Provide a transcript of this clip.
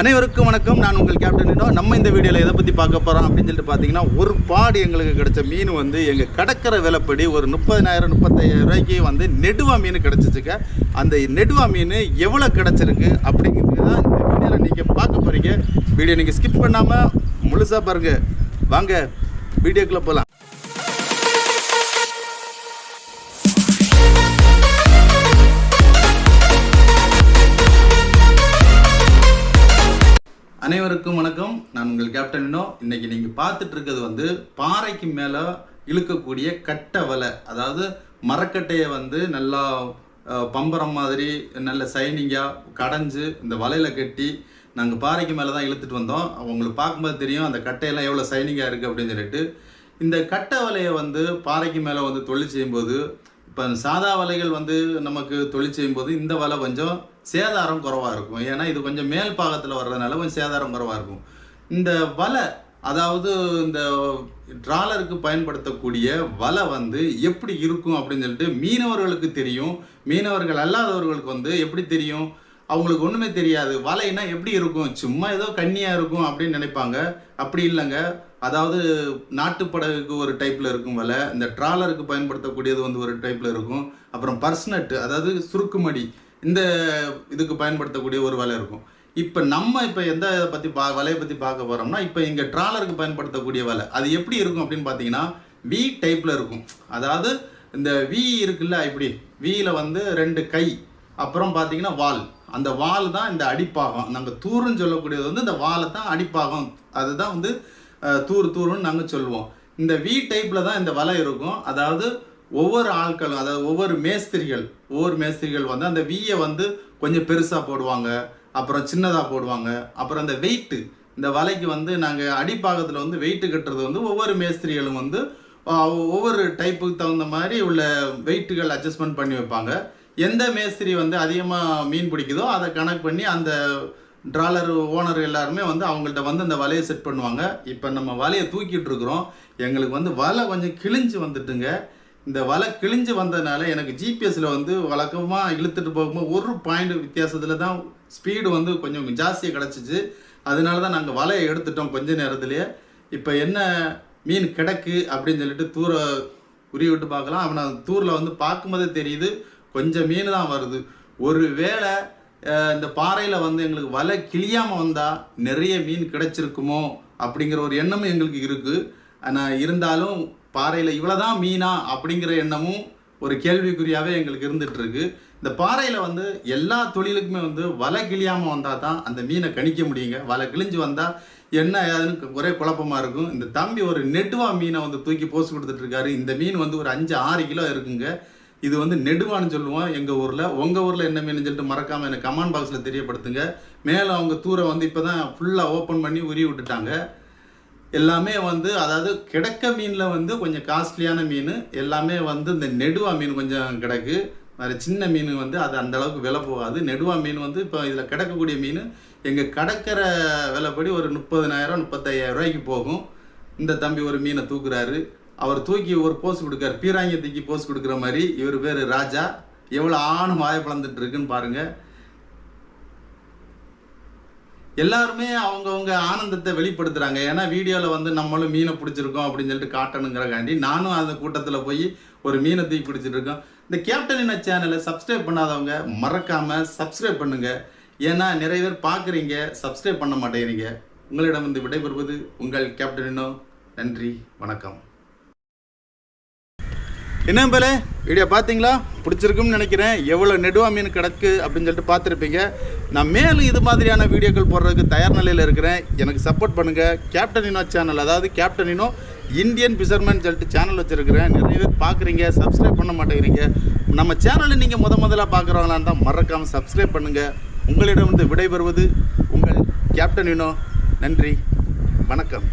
அனைவருக்கும் வணக்கம். நான் உங்கள் கேப்டன் இன்னோ நம்ம இந்த வீடியோவில் எதை பற்றி பார்க்க போகிறோம் அப்படின்னு சொல்லிட்டு பார்த்தீங்கன்னா ஒரு பாடு எங்களுக்கு கிடைச்ச மீன் வந்து எங்கள் கடற்கரை விலைப்படி ஒரு முப்பதினாயிரம் முப்பத்தாயிரம் ரூபாய்க்கு வந்து நெடுவா மீன் கிடச்சிச்சுக்க அந்த நெடுவா மீன் எவ்வளோ கிடச்சிருக்கு அப்படிங்கிறது தான் இந்த வீடியோவில் நீங்கள் பார்க்க போகிறீங்க வீடியோ நீங்கள் ஸ்கிப் பண்ணாமல் முழுசாக பாருங்கள் வாங்க வீடியோக்குள்ளே போகலாம் உங்கள் கேப்டன் இன்னோ இன்னைக்கு நீங்கள் பார்த்துட்டு இருக்கிறது வந்து பாறைக்கு மேலே இழுக்கக்கூடிய கட்டை வலை. அதாவது மரக்கட்டையை வந்து நல்லா பம்பரம் மாதிரி நல்ல சைனிங்காக கடைஞ்சு இந்த வலையில் கட்டி நாங்கள் பாறைக்கு மேலே தான் இழுத்துட்டு வந்தோம். உங்களுக்கு பார்க்கும்போது தெரியும் அந்த கட்டையெல்லாம் எவ்வளோ சைனிங்காக இருக்குது அப்படின்னு சொல்லிட்டு. இந்த கட்டை வலையை வந்து பாறைக்கு மேலே வந்து தொழில் செய்யும்போது இப்போ சாதா வலைகள் வந்து நமக்கு தொழில் செய்யும்போது இந்த வலை கொஞ்சம் சேதாரம் குறைவாக இருக்கும். ஏன்னா இது கொஞ்சம் மேல் பாகத்தில் வர்றதுனால கொஞ்சம் சேதாரம் குறைவாக இருக்கும். இந்த வலை அதாவது இந்த ட்ராலருக்கு பயன்படுத்தக்கூடிய வலை வந்து எப்படி இருக்கும் அப்படின்னு சொல்லிட்டு மீனவர்களுக்கு தெரியும். மீனவர்கள் அல்லாதவர்களுக்கு வந்து எப்படி தெரியும்? அவங்களுக்கு ஒன்றுமே தெரியாது. வலைன்னா எப்படி இருக்கும்? சும்மா ஏதோ கண்ணியாக இருக்கும் அப்படின்னு நினைப்பாங்க. அப்படி இல்லைங்க. அதாவது நாட்டுப்படகுக்கு ஒரு டைப்பில் இருக்கும் வலை இந்த ட்ராலருக்கு பயன்படுத்தக்கூடியது வந்து ஒரு டைப்பில் இருக்கும். அப்புறம் பர்ஸ்னட் அதாவது சுருக்குமடி இந்த இதுக்கு பயன்படுத்தக்கூடிய ஒரு வலை இருக்கும். இப்போ நம்ம இப்போ எந்த இதை பற்றி பா வலையை பற்றி பார்க்க போகிறோம்னா இப்போ இங்கே ட்ராலருக்கு பயன்படுத்தக்கூடிய வலை அது எப்படி இருக்கும் அப்படின்னு பார்த்தீங்கன்னா வி டைப்பில் இருக்கும். அதாவது இந்த வி இருக்குல்ல இப்படி. வியில் வந்து ரெண்டு கை அப்புறம் பார்த்தீங்கன்னா வால். அந்த வால் தான் இந்த அடிப்பாகம். நாங்கள் தூருன்னு சொல்லக்கூடியது வந்து இந்த வாலை தான் அடிப்பாகம். அதுதான் வந்து தூர் தூருன்னு நாங்கள் சொல்லுவோம். இந்த வி டைப்பில் தான் இந்த வலை இருக்கும். அதாவது ஒவ்வொரு ஆட்களும் அதாவது ஒவ்வொரு மேஸ்திரிகள் ஒவ்வொரு மேஸ்திரிகள் வந்து அந்த வீயை வந்து கொஞ்சம் பெருசாக போடுவாங்க. அப்புறம் சின்னதாக போடுவாங்க. அப்புறம் அந்த வெயிட்டு இந்த வலைக்கு வந்து நாங்கள் அடிப்பாகத்தில் வந்து வெயிட்டு கட்டுறது வந்து ஒவ்வொரு மேஸ்திரிகளும் வந்து ஒவ்வொரு டைப்புக்கு தகுந்த மாதிரி உள்ள வெயிட்டுகள் அட்ஜஸ்ட்மெண்ட் பண்ணி வைப்பாங்க. எந்த மேஸ்திரி வந்து அதிகமாக மீன் பிடிக்குதோ அதை கணக்கு பண்ணி அந்த ட்ராலர் ஓனர் எல்லாருமே வந்து அவங்கள்ட்ட வந்து அந்த வலையை செட் பண்ணுவாங்க. இப்போ நம்ம வலையை தூக்கிட்டு இருக்கிறோம். எங்களுக்கு வந்து வலை கொஞ்சம் கிழிஞ்சு வந்துட்டுங்க. இந்த வலை கிழிஞ்சு வந்ததுனால எனக்கு ஜிபிஎஸ்ல வந்து வழக்கமாக இழுத்துட்டு போகும்போது ஒரு பாயிண்ட் வித்தியாசத்தில் தான் ஸ்பீடு வந்து கொஞ்சம் ஜாஸ்தியாக கிடச்சிச்சு. அதனால தான் நாங்கள் வலையை எடுத்துட்டோம் கொஞ்ச நேரத்திலேயே. இப்போ என்ன மீன் கிடக்கு அப்படின்னு சொல்லிட்டு தூர உரி விட்டு பார்க்கலாம். அவனை தூரில் வந்து பார்க்கும்போதே தெரியுது கொஞ்சம் மீன் தான் வருது. ஒரு வேளை இந்த பாறையில் வந்து எங்களுக்கு வலை கிளியாமல் வந்தால் நிறைய மீன் கிடைச்சிருக்குமோ அப்படிங்கிற ஒரு எண்ணமும் எங்களுக்கு இருக்குது ஆனால் இருந்தாலும் பாறையில் இவ்வளோதான் மீனா அப்படிங்கிற எண்ணமும் ஒரு கேள்விக்குறியாகவே எங்களுக்கு இருந்துட்டு இருக்கு இந்த பாறையில் வந்து எல்லா தொழிலுக்குமே வந்து வலை கிழியாமல் வந்தால் தான் அந்த மீனை கணிக்க முடியுங்க. வலை கிழிஞ்சு வந்தால் என்ன ஏதுன்னு ஒரே குழப்பமாக இருக்கும். இந்த தம்பி ஒரு நெடுவா மீனை வந்து தூக்கி போஸ்ட் கொடுத்துட்ருக்காரு இந்த மீன் வந்து ஒரு அஞ்சு ஆறு கிலோ இருக்குங்க. இது வந்து நெடுவான்னு சொல்லுவோம். எங்கள் ஊரில் உங்கள் ஊரில் என்ன மீன் சொல்லிட்டு மறக்காமல் எனக்கு கமெண்ட் பாக்ஸில் தெரியப்படுத்துங்க. மேலே அவங்க தூரை வந்து இப்போ தான் ஃபுல்லாக ஓப்பன் பண்ணி உரி விட்டுட்டாங்க. எல்லாமே வந்து அதாவது கிடக்க மீனில் வந்து கொஞ்சம் காஸ்ட்லியான மீன் எல்லாமே வந்து இந்த நெடுவா மீன் கொஞ்சம் கிடக்கு. வேறு சின்ன மீன் வந்து அது அந்த அளவுக்கு விலை போகாது. நெடுவா மீன் வந்து இப்போ இதில் கிடக்கக்கூடிய மீன் எங்கள் கடற்கரை விலைப்படி ஒரு முப்பதினாயிரம் முப்பத்தையாயிரம் ரூபாய்க்கு போகும். இந்த தம்பி ஒரு மீனை தூக்குறாரு. அவர் தூக்கி ஒரு போஸ் கொடுக்காரு. பீராங்கி தூக்கி போஸ் கொடுக்குற மாதிரி இவர் பேர் ராஜா. எவ்வளோ ஆணும் வாயை பிளந்துட்டு இருக்குன்னு பாருங்கள் எல்லாருமே அவங்கவுங்க ஆனந்தத்தை வெளிப்படுத்துகிறாங்க ஏன்னா வீடியோவில் வந்து நம்மளும் மீனை பிடிச்சிருக்கோம் அப்படின்னு சொல்லிட்டு காட்டணுங்கிறக்காண்டி நானும் அந்த கூட்டத்தில் போய் ஒரு மீனை தூக்கி பிடிச்சிட்டு இருக்கோம். இந்த கேப்டன் என்ன சேனலை சப்ஸ்கிரைப் பண்ணாதவங்க மறக்காமல் சப்ஸ்கிரைப் பண்ணுங்கள் ஏன்னா நிறைய பேர் பார்க்குறீங்க சப்ஸ்கிரைப் பண்ண மாட்டேங்கிறீங்க. உங்களிடம் வந்து விடைபெறுவது உங்கள் கேப்டன் இன்னோ நன்றி வணக்கம். என்ன பேலே வீடியோ பார்த்தீங்களா பிடிச்சிருக்கும்னு நினைக்கிறேன். எவ்வளோ நெடுவா மீன் கிடக்கு அப்படின்னு சொல்லிட்டு பார்த்துருப்பீங்க நான் மேலும் இது மாதிரியான வீடியோக்கள் போடுறதுக்கு தயார் நிலையில் இருக்கிறேன். எனக்கு சப்போர்ட் பண்ணுங்கள் கேப்டன் இனோ சேனல் அதாவது கேப்டன் இனோ இந்தியன் பிசர்மேன் சொல்லிட்டு சேனல் வச்சுருக்கிறேன். நிறைய பேர் பார்க்குறீங்க சப்ஸ்கிரைப் பண்ண மாட்டேங்கிறீங்க. நம்ம சேனலை நீங்கள் முத முதலாக பார்க்குறவங்களான் தான் மறக்காமல் சப்ஸ்கிரைப் பண்ணுங்கள் உங்களிடம் வந்து விடைபெறுவது உங்கள் கேப்டன் இனோ நன்றி. வணக்கம்.